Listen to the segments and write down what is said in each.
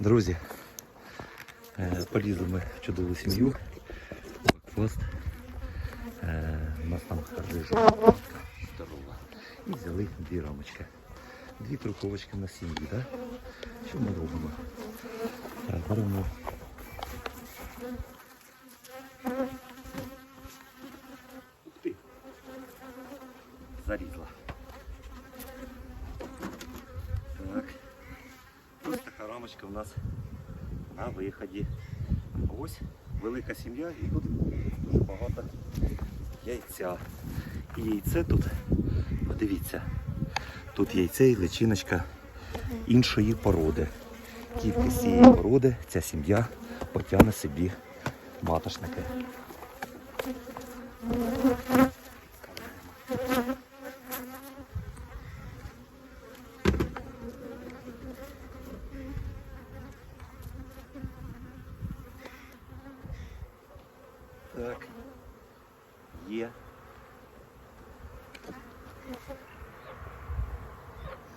Друзі, е, полізли ми в чудову сім'ю. Хвост. Е, У нас там рижа здорова. І взяли дві рамочки. Дві труховочки на сім'ї, так? Що ми робимо? Беремо. Зарізла. Так. Рамочка у нас на виході. Ось велика сім'я і тут дуже багато яйця. І яйце тут, подивіться, тут яйце і личиночка іншої породи. Тільки з цієї породи ця сім'я потягне собі матошники. Так. Є.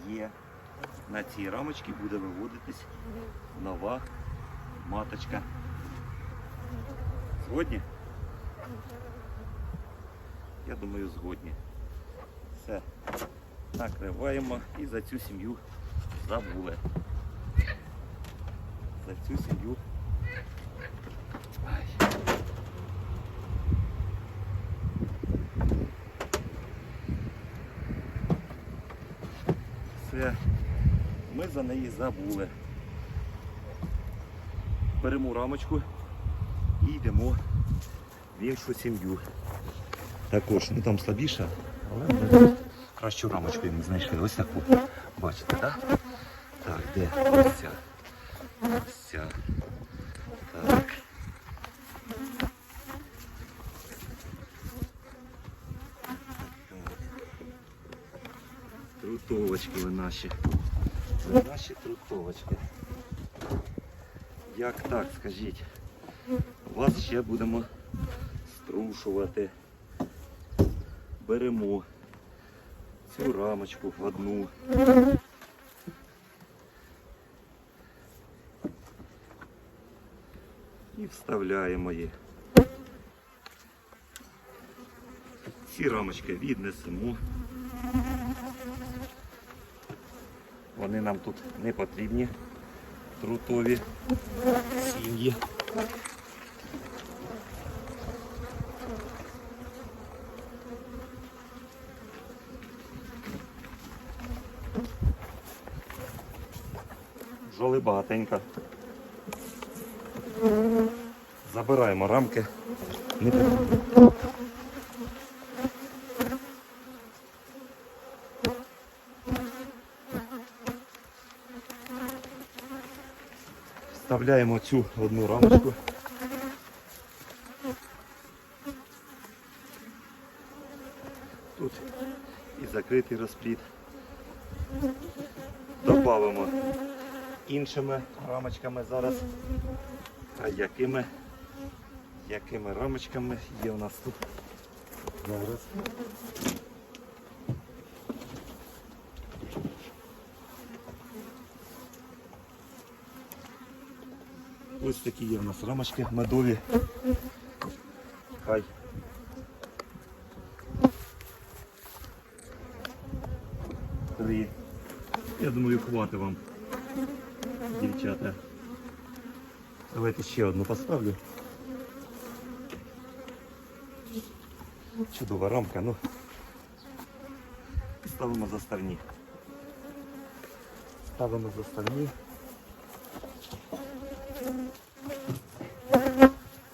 Є. На цій рамочці буде виводитись нова маточка. Згодні? Я думаю, згодні. Все. Накриваємо і за цю сім'ю забули. За цю сім'ю. Все, ми за неї забули. Беремо рамочку і йдемо в іншу сім'ю. Також, ну там слабіша, але кращу рамочку ми знайшли. Ось таку. Бачите, так? Так, де? Ось ця. Ось ця. Трутовочки ви наші. Ви наші трутовочки. Як так, скажіть? Вас ще будемо струшувати. Беремо цю рамочку одну. І вставляємо її. Ці рамочки віднесемо. Вони нам тут не потрібні. Трутові сім'ї. Жоли багатенько. Забираємо рамки. Не Вставляємо цю одну рамочку. Тут і закритий розпліт. Добавимо іншими рамочками зараз. А якими, якими рамочками є у нас тут зараз? Ось такі є у нас рамочки медові. Хай. Три. Я думаю, хватить вам, дівчата. Давайте ще одну поставлю. Чудова рамка, ну. Ставимо заставні. Ставимо заставні.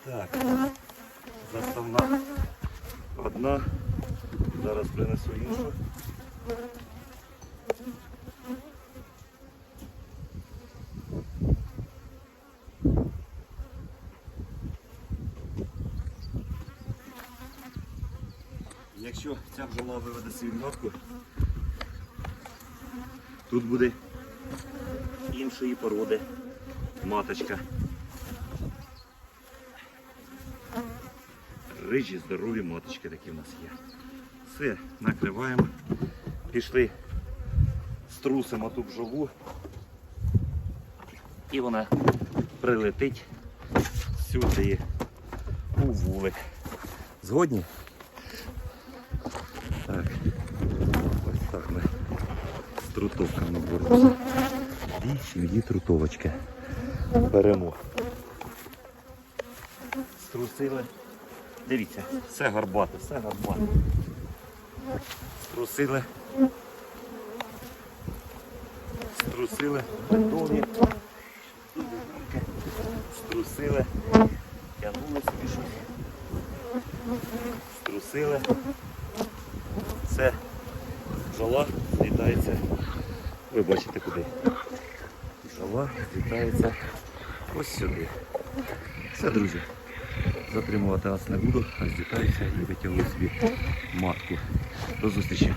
Так, заставна одна. Зараз принесу іншу. Якщо ця бджола виведе свою матку, тут буде іншої породи маточка. Рижі, здорові маточки такі в нас є. Все, накриваємо. Пішли, струсимо ту бжову. і вона прилетить сюди, у вулик. Згодні? Так. Ось так ми з трутовками боремося. Дві сім'ї трутовочки. Беремо. Струсили. Дивіться, все гарбате, все гарбате. Струсили. Струсили. Бетоні. Струсили. Тягнули собі щось. Струсили. Все. Жола злітається. Ви бачите куди. Жола злітається ось сюди. Все, друзі. Затримувати вас не буду, а злітаюся і витягую собі матку. До зустрічі.